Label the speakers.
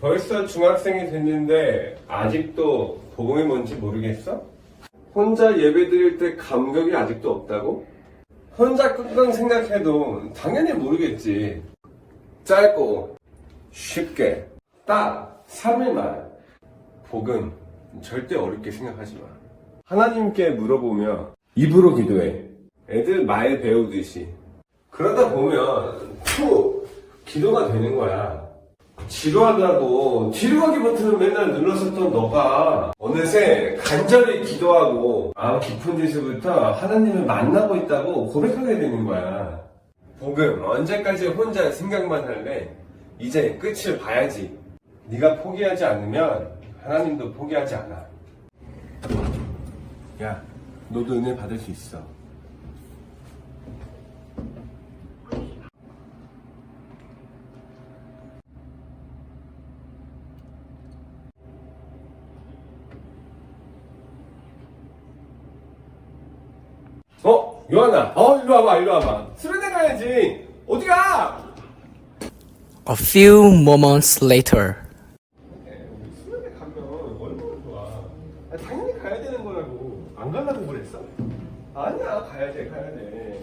Speaker 1: 벌써 중학생이 됐는데 아직도 복음이 뭔지 모르겠어? 혼자 예배 드릴 때 감격이 아직도 없다고? 혼자 끙끙 생각해도 당연히 모르겠지. 짧고 쉽게 딱 3일만 복음 절대 어렵게 생각하지 마. 하나님께 물어보며 입으로 기도해. 애들 말 배우듯이. 그러다 보면 툭 기도가 되는 거야. 지루하다고 뒤로 가기 버튼을 맨날 눌렀었던 너가 어느새 간절히 기도하고 마음 깊은 데서부터 하나님을 만나고 있다고 고백하게 되는 거야. 복음 언제까지 혼자 생각만 할래? 이제 끝을 봐야지. 네가 포기하지 않으면 하나님도 포기하지 않아. 야, 너도 은혜 받을 수 있어. 어? 요한아, 어, 일로 와봐, 일로 와봐. 수련회 가야지. 어디 가?
Speaker 2: A few moments later.
Speaker 1: 우리 수련회 가면 얼마나 좋아. 아, 당연히 가야 되는 거라고. 안 가려고 그랬어? 아니야, 가야 돼, 가야 돼.